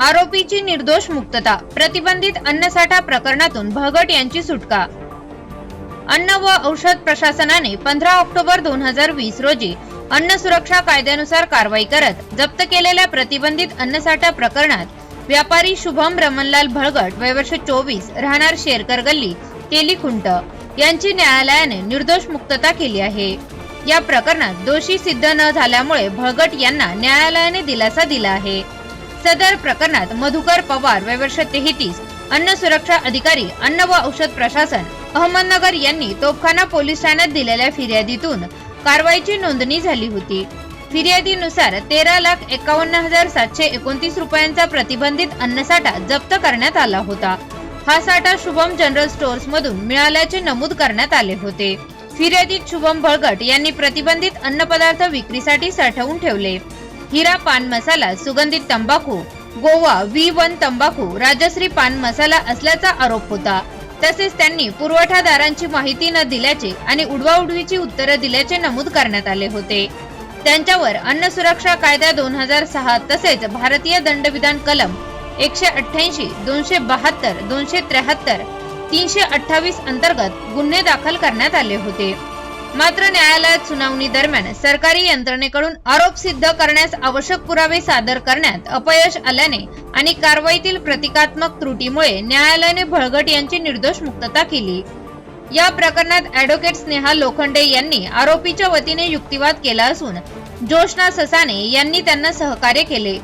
आरोपीची निर्दोष मुक्तता प्रतिबंधित अन्नसाठा प्रकरणातून भगट यांची सुटका. अन्न व औषध प्रशासनाने पंधरा ऑक्टोबर दोन हजार वीस रोजी अन्न सुरक्षा कायद्यानुसार कारवाई करत जप्त केलेल्या प्रतिबंधित अन्नसाठा प्रकरणात व्यापारी शुभम रमणलाल भळगट वयवर्ष चोवीस राहणार शेरकर गल्ली केली खुंट यांची न्यायालयाने निर्दोष मुक्तता केली आहे. या प्रकरणात दोषी सिद्ध न झाल्यामुळे भळगट यांना न्यायालयाने दिलासा दिला आहे. सदर प्रकरणात मधुकर पवार वयवर्ष तेहतीस अन्न सुरक्षा अधिकारी अन्न व औषध प्रशासन अहमदनगर यांनी तोफखाना पोलीस ठाण्यात दिलेल्या फिर्यादीतून कारवाईची नोंदणी झाली होती. फिर्यादीनुसार तेरा लाख एकावन्न हजार सातशे एकोणतीस रुपयांचा प्रतिबंधित अन्नसाठा जप्त करण्यात आला होता. हा साठा शुभम जनरल स्टोअर्स मधून मिळाल्याचे नमूद करण्यात आले होते. फिर्यादीत शुभम भळगट यांनी प्रतिबंधित अन्नपदार्थ विक्रीसाठी साठवून ठेवले. हिरा पान मसाला सुगंधित तंबाखू गोवा व्ही वन तंबाखू राजश्री पान मसाला असल्याचा आरोप होता. तसेच त्यांनी पुरवठादारांची माहिती न दिल्याचे आणि उडवाउडवीची उत्तरं दिल्याचे नमूद करण्यात आले होते. त्यांच्यावर अन्न सुरक्षा कायदा दोन हजार सहा तसेच भारतीय दंडविधान कलम एकशे अठ्ठ्याऐंशी दोनशे बहात्तर दोनशे त्र्याहत्तर तीनशे अठ्ठावीस अंतर्गत गुन्हे दाखल करण्यात आले होते. मात्र न्यायालयात सुनावणी दरम्यान सरकारी यंत्रणेकडून आरोप सिद्ध करण्यास आवश्यक पुरावे सादर करण्यात अपयश आल्याने आणि कारवाईतील प्रतिकात्मक त्रुटीमुळे न्यायालयाने भळगट यांची निर्दोष मुक्तता केली. या प्रकरणात ऍडव्होकेट स्नेहा लोखंडे यांनी आरोपीच्या वतीने युक्तिवाद केला असून जोशना ससाने यांनी त्यांना सहकार्य केले.